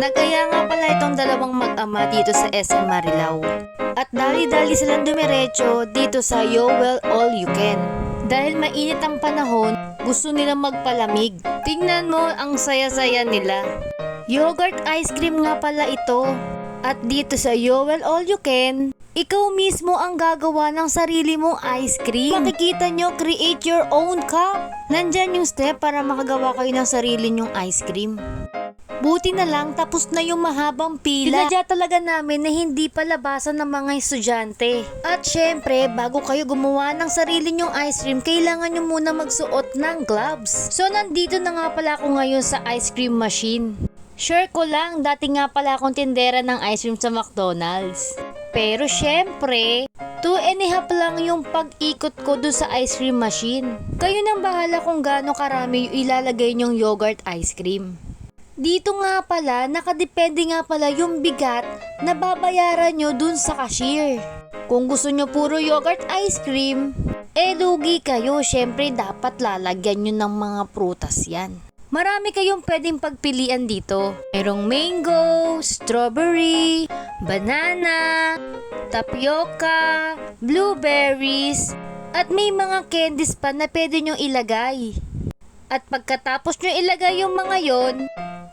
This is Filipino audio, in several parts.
Nagaya nga pala itong dalawang mag-ama dito sa SM Marilao. At dali-dali silang dumiretso dito sa Yo Well All You Can. Dahil mainit ang panahon, gusto nilang magpalamig. Tingnan mo ang saya-saya nila. Yogurt ice cream nga pala ito. At dito sa Yo Well All You Can, ikaw mismo ang gagawa ng sarili mong ice cream. Makikita nyo, create your own cup. Nandyan yung step para makagawa kayo ng sarili nyong ice cream. Buti na lang tapos na yung mahabang pila. Pinadya talaga namin na hindi palabasan ng mga estudyante. At syempre, bago kayo gumawa ng sarili nyong ice cream, kailangan nyo muna magsuot ng gloves. So nandito na nga pala ako ngayon sa ice cream machine. Sure ko lang, dati nga pala akong tindera ng ice cream sa McDonald's. Pero syempre, two and a half lang yung pag-ikot ko dun sa ice cream machine. Kayo nang bahala kung gaano karami yung ilalagay nyong yogurt ice cream. Dito nga pala, nakadepende nga pala yung bigat na babayaran nyo dun sa cashier. Kung gusto nyo puro yogurt ice cream, eh lugi kayo. Syempre, dapat lalagyan nyo ng mga prutas yan. Marami kayong pwedeng pagpilian dito. Merong mango, strawberry, banana, tapioca, blueberries, at may mga candies pa na pwede nyo ilagay. At pagkatapos nyo ilagay yung mga yon,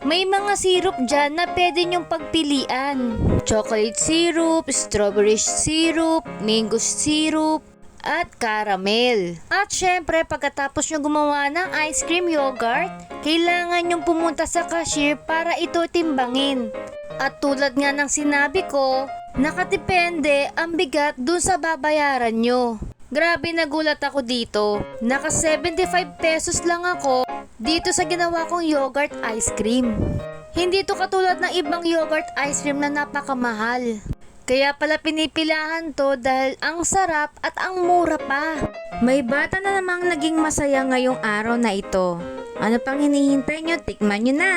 may mga syrup dyan na pwede nyong pagpilian. Chocolate syrup, strawberry syrup, mango syrup, at caramel. At syempre, pagkatapos nyo gumawa ng ice cream yogurt, kailangan nyong pumunta sa cashier para ito timbangin. At tulad nga ng sinabi ko, nakadepende ang bigat dun sa babayaran nyo. Grabe nagulat ako dito. Naka 75 pesos lang ako dito sa ginawa kong yogurt ice cream. Hindi to katulad ng ibang yogurt ice cream na napakamahal. Kaya pala pinipilahan to dahil ang sarap at ang mura pa. May bata na namang naging masaya ngayong araw na ito. Ano pang hinihintay nyo? Tikman nyo na!